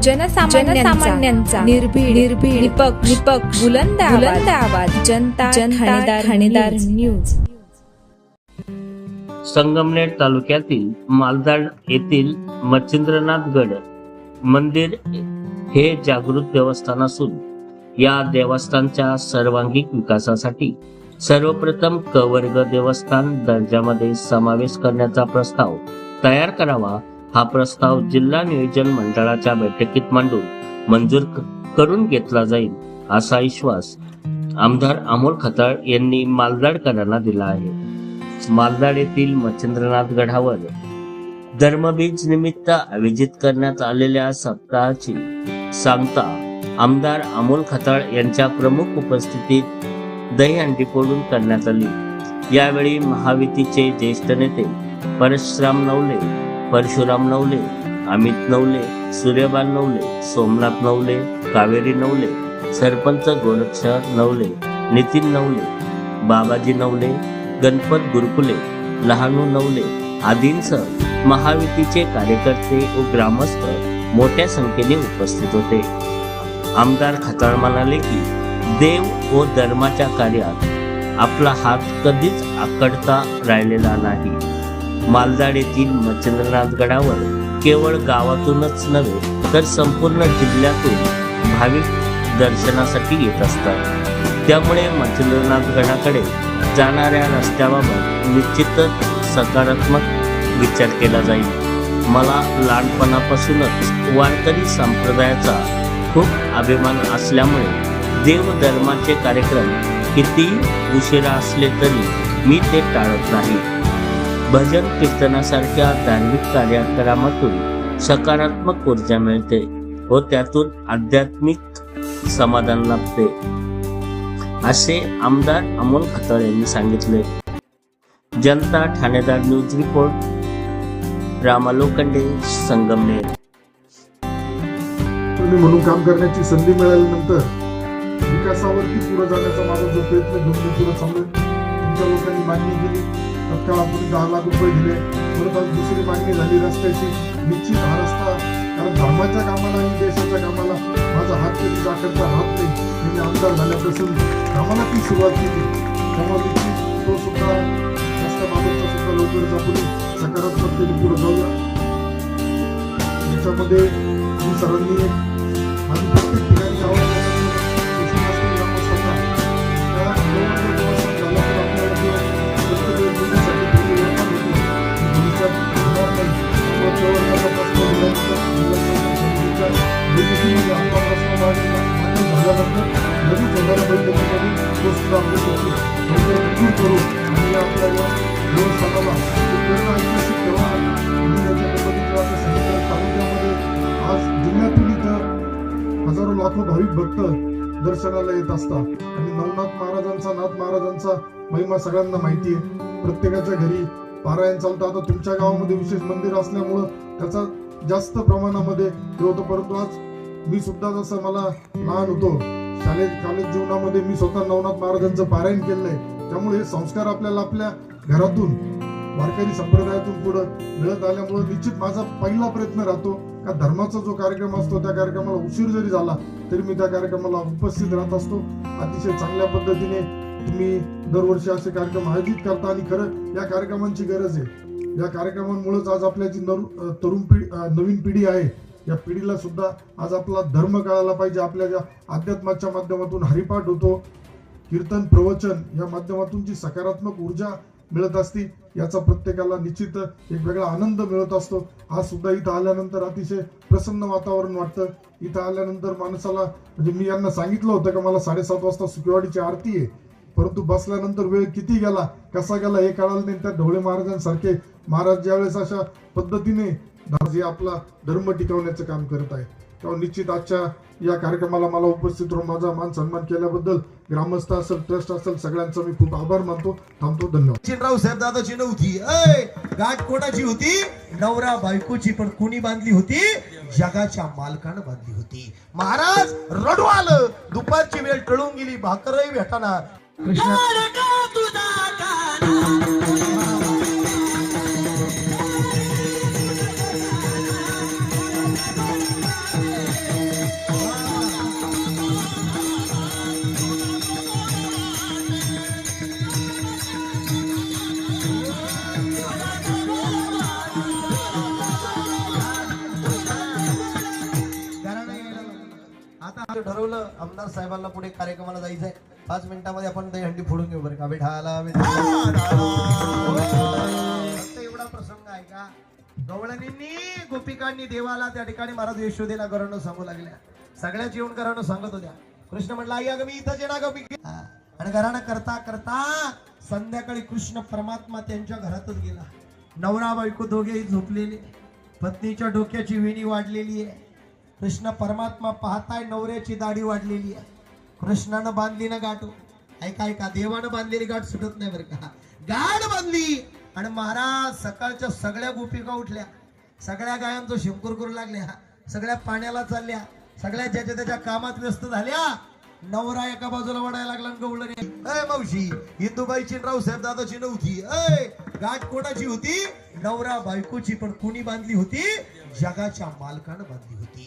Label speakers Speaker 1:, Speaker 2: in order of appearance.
Speaker 1: जनसामान्यांचा निर्भीड निर्भीड निपक्ष निपक्ष बुलंद बुलंद आवाज. जनता जनता ठाणेदार न्यूज.
Speaker 2: संगमनेर तालुक्यातील मालदाड येथील मच्छिंद्रनाथ गड मंदिर हे जागृत देवस्थान असून या देवस्थानच्या सर्वांगीण विकासासाठी सर्वप्रथम क वर्ग देवस्थान दर्जामध्ये समावेश करण्याचा प्रस्ताव तयार करावा हा प्रस्ताव जिल्हा नियोजन मंडळाच्या बैठकीत मांडून मंजूर करून घेतला जाईल असा विश्वास आमदार अमोल खताळ यांनी मालदाडकरांना दिला आहे. मालदाड येथील मच्छिंद्रनाथ गडावर धर्मबीज निमित्त आयोजित करण्यात आलेल्या सप्ताहाची सांगता आमदार अमोल खताळ यांच्या प्रमुख उपस्थितीत दहीहंडी फोडून करण्यात आली. यावेळी महायुतीचे ज्येष्ठ नेते परशुराम नवले परशुराम नवले अमित नवले सूर्यबाल नवले सोमनाथ नवले कावेरी नवले सरपंच गोरक्ष नवले नितीन नवले बाबाजी नवले गणपत गुरुकुले लहानू नवले आदींसह महायुतीचे कार्यकर्ते व ग्रामस्थ मोठ्या संख्येने उपस्थित होते. आमदार खताळ म्हणाले की देव व धर्माच्या कार्यात आपला हात कधीच आकडता राहिलेला नाही. मालदाड येथील मच्छिंद्रनाथ गडावर केवळ गावातूनच नव्हे तर संपूर्ण जिल्ह्यातून भाविक दर्शनासाठी येत असतात. त्यामुळे मच्छिंद्रनाथ गडाकडे जाणाऱ्या रस्त्याबाबत निश्चितच सकारात्मक विचार केला जाईल. मला लहानपणापासूनच वारकरी संप्रदायाचा खूप अभिमान असल्यामुळे देवधर्माचे कार्यक्रम किती उशिरा असले तरी मी ते टाळत नाही. भजन कीर्तनासारख्या धार्मिक कार्यक्रमातून सकारात्मक ऊर्जा मिळते व त्यातून आध्यात्मिक समाधान लाभते. असे आमदार अमोल खतळ यांनी सांगितले. Janata Thanedar news report Rama Lokhande Sangamner.
Speaker 3: म्हणून काम करण्याची संधी मिळाल्यानंतर विकासावरती पुढे जाण्याचा माझा जो प्रयत्न घेऊन मी पुढे चाललोय तुमच्या लोकांनी मागणी केली. तत्काळ आपण दहा लाख रुपये दिले. परत आज दुसरी मागणी झाली रस्त्याची. निश्चित हा रस्ता कारण धर्माच्या कामाला आणि देशाच्या कामाला माझा हात कधी जाकडचा हात नाही. मी आमदार झाल्यापासून कामाला ती सुरुवात केली. त्यामुळे निश्चित तो सुद्धा रस्त्याबाबतचा सुद्धा लवकरच आपण सकारात्मकतेने पुढे जाऊया. याच्यामध्ये मी सुद्धा आपल्यासाठी म्हणजे आणि ठेवा मी आता तालुक्यामध्ये आज जिल्ह्यातून इथं हजारो लाखो भाविक भक्त दर्शनाला येत असतात. आणि नवनाथ महाराजांचा नाथ महाराजांचा महिमा सगळ्यांना माहिती आहे. प्रत्येकाच्या घरी पारायण चालतं. आता तुमच्या गावामध्ये विशेष मंदिर असल्यामुळं त्याचा जास्त प्रमाणामध्ये हे होतं. परंतु आज मी सुद्धा जसं मला लहान होतो शाळेत कॉलेज जीवनामध्ये मी स्वतः नवनाथ महाराजांचं पारायण केलंय. त्यामुळे हे संस्कार आपल्याला आपल्या घरातून वारकरी संप्रदायातून पुढे मिळत आल्यामुळे निश्चित माझा पहिला प्रयत्न राहतो का धर्माचा जो कार्यक्रम असतो त्या कार्यक्रमाला उशीर जरी झाला तरी मी त्या कार्यक्रमाला उपस्थित राहत असतो. अतिशय चांगल्या पद्धतीने तुम्ही दरवर्षी असे कार्यक्रम आयोजित करता आणि खरं या कार्यक्रमांची गरज आहे. या कार्यक्रमांमुळेच आज आपल्या जी नरु- तरुण पिढी नवीन पिढी आहे या पिढीला सुद्धा आज आपला धर्म कळायला पाहिजे. आपल्या ज्या अध्यात्माच्या माध्यमातून हरिपाठ होतो कीर्तन प्रवचन या माध्यमातून जी सकारात्मक ऊर्जा मिळत असती याचा प्रत्येकाला निश्चित एक वेगळा आनंद मिळत असतो. आज सुद्धा इथं आल्यानंतर अतिशय प्रसन्न वातावरण वाटतं. इथं आल्यानंतर माणसाला म्हणजे मी यांना सांगितलं होतं का मला साडेसात वाजता सुकेवाडीची आरती आहे. परंतु बसल्यानंतर वेळ किती गेला कसा गेला हे कळालं नाही. त्या ढवळे महाराजांसारखे महाराज ज्यावेळेस अशा पद्धतीने जे आपला धर्म टिकवण्याचं काम करत आहे. तेव्हा निश्चित आजच्या या कार्यक्रमाला मला उपस्थित राहून माझा मान सन्मान केल्याबद्दल ग्रामस्थ असेल ट्रस्ट असेल सगळ्यांचा मी खूप आभार मानतो. थांबतो धन्यवाद.
Speaker 4: चिनराव साहेब दादाची नव्हती. अय गाठ कोणाची होती? नवरा बायकोची पण कुणी बांधली होती? जगाच्या मालकानं बांधली होती. महाराज रडू आलं दुपारची वेळ टळून गेली. भाकरही भेटाना कृष्ण ठरवलं आमदार साहेबांना पुढे कार्यक्रमाला जायचंय. पाच मिनिटामध्ये आपण ते हंडी फोडून घेऊ बरं का? फक्त एवढा प्रसंग आहे का? गवळणींनी गोपिकांनी देवाला त्या ठिकाणी महाराज यशोदेला घरानं सांगू लागल्या. सगळ्याच येऊन घरानं सांगत होत्या. कृष्ण म्हटलं आई अगं मी इथंच येणार गोपिका. आणि घरानं करता करता संध्याकाळी कृष्ण परमात्मा त्यांच्या घरातच गेला. नवरा बायको दोघेही झोपलेले. पत्नीच्या डोक्याची वेणी वाढलेली आहे. कृष्ण परमात्मा पाहताय नवऱ्याची दाढी वाढलेली आहे. कृष्णानं बांधली ना गाठ हो. ऐका ऐका देवानं बांधलेली गाठ सुटत नाही बरं का? गाठ बांधली. आणि महाराज सकाळच्या सगळ्या गोपिका उठल्या. सगळ्या गायांचं शिंकूर करू लागल्या. सगळ्या पाण्याला चालल्या. सगळ्या ज्याच्या त्याच्या कामात व्यस्त झाल्या. नवरा एका बाजूला वडायला लागला आणि गवळणी अय मावशी हिंदूबाई चिनराव साहेब दादाची नव्हती. अय गाठ कोणाची होती? नवरा बायकोची पण कोणी बांधली होती? जगाच्या मालकानं बांधली होती.